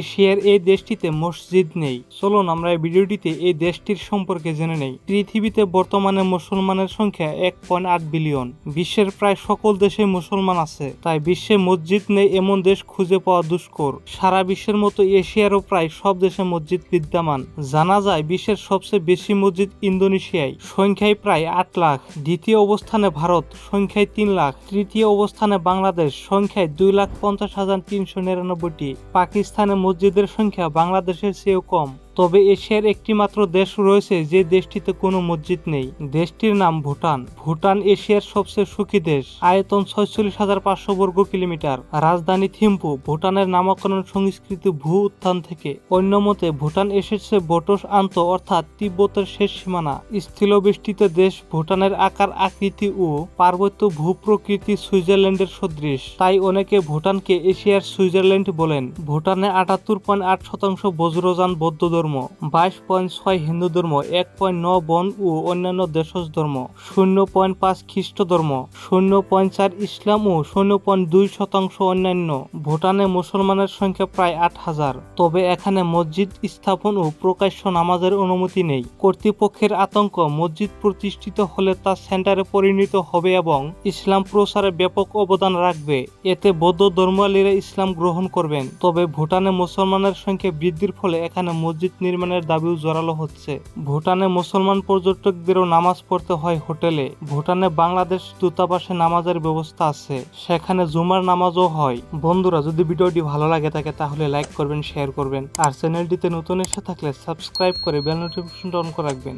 এশিয়ার এই দেশটিতে মসজিদ নেই। চলুন আমরা এই ভিডিওটিতে এই দেশটির সম্পর্কে জেনে নেই। পৃথিবীতে বর্তমানে মুসলমানের সংখ্যা এক বিলিয়ন বিশ্বের প্রায় সকল দেশে মুসলমান আছে। তাই বিশ্বে মসজিদ নেই এমন দেশ খুঁজে পাওয়া দুষ্কর। সারা বিশ্বের মতো এশিয়ারও প্রায় সব দেশে মসজিদ বিদ্যমান। জানা যায় বিশ্বের সবচেয়ে বেশি মসজিদ ইন্দোনেশিয়ায়। সংখ্যায় প্রায় আট লাখ। দ্বিতীয় অবস্থানে ভারত, সংখ্যায় তিন লাখ। তৃতীয় অবস্থানে বাংলাদেশ, সংখ্যায় দুই লাখ পঞ্চাশ হাজার তিনশো নিরানব্বইটি। পাকিস্তানে মসজিদের সংখ্যা বাংলাদেশের চেয়েও কম। তবে এশিয়ার একটিমাত্র দেশ রয়েছে যে দেশটিতে কোনো মসজিদ নেই। দেশটির নাম ভুটান। ভুটান এশিয়ার সবচেয়ে সুখী দেশ। আয়তন ছয়চল্লিশ হাজার পাঁচশো বর্গ কিলোমিটার। রাজধানী থিম্পু, ভুটানের নামকরণ সংস্কৃতি ভূ উত্থান থেকে। অন্য মতে, ভুটান এসেছে বটস আন্ত অর্থাৎ তিব্বতের শেষ সীমানা। স্থিলবেষ্টিত দেশ ভুটানের আকার, আকৃতি ও পার্বত্য ভূপ্রকৃতি সুইজারল্যান্ডের সদৃশ। তাই অনেকে ভুটানকে এশিয়ার সুইজারল্যান্ড বলেন। ভুটানে আটাত্তর পয়েন্ট আট শতাংশ বজ্রযান বৌদ্ধ ধর্ম, বাইশ পয়েন্ট ছয় হিন্দু ধর্ম, এক পয়েন্ট ন বন ও অন্যান্য দেশজ ধর্ম, শূন্য পয়েন্ট পাঁচ খ্রিস্ট ধর্ম, শূন্য পয়েন্ট চার ইসলাম ও শূন্য পয়েন্ট দুই শতাংশ অন্যান্য। ভুটানে মুসলমানের সংখ্যা প্রায় আট হাজার। তবে এখানে মসজিদ স্থাপন ও প্রকাশ্য নামাজের অনুমতি নেই। কর্তৃপক্ষের আতঙ্ক মসজিদ প্রতিষ্ঠিত হলে তা সেন্টারে পরিণত হবে এবং ইসলাম প্রচারে ব্যাপক অবদান রাখবে। এতে বৌদ্ধ ধর্মালীরা ইসলাম গ্রহণ করবেন। তবে ভুটানে মুসলমানের সংখ্যা বৃদ্ধির ফলে এখানে মসজিদ নির্মাণের দাবিও জোরালো হচ্ছে। ভুটানে মুসলমান পর্যটকদেরও নামাজ পড়তে হয় হোটেলে। ভুটানে বাংলাদেশ দূতাবাসে নামাজের ব্যবস্থা আছে। সেখানে জুমার নামাজও হয়। বন্ধুরা, যদি ভিডিওটি ভালো লাগে থাকে, তাহলে লাইক করবেন, শেয়ার করবেন। আর চ্যানেলটিতে নতুন এসে থাকলে সাবস্ক্রাইব করে বেল নোটিফিকেশনটা অন করে রাখবেন।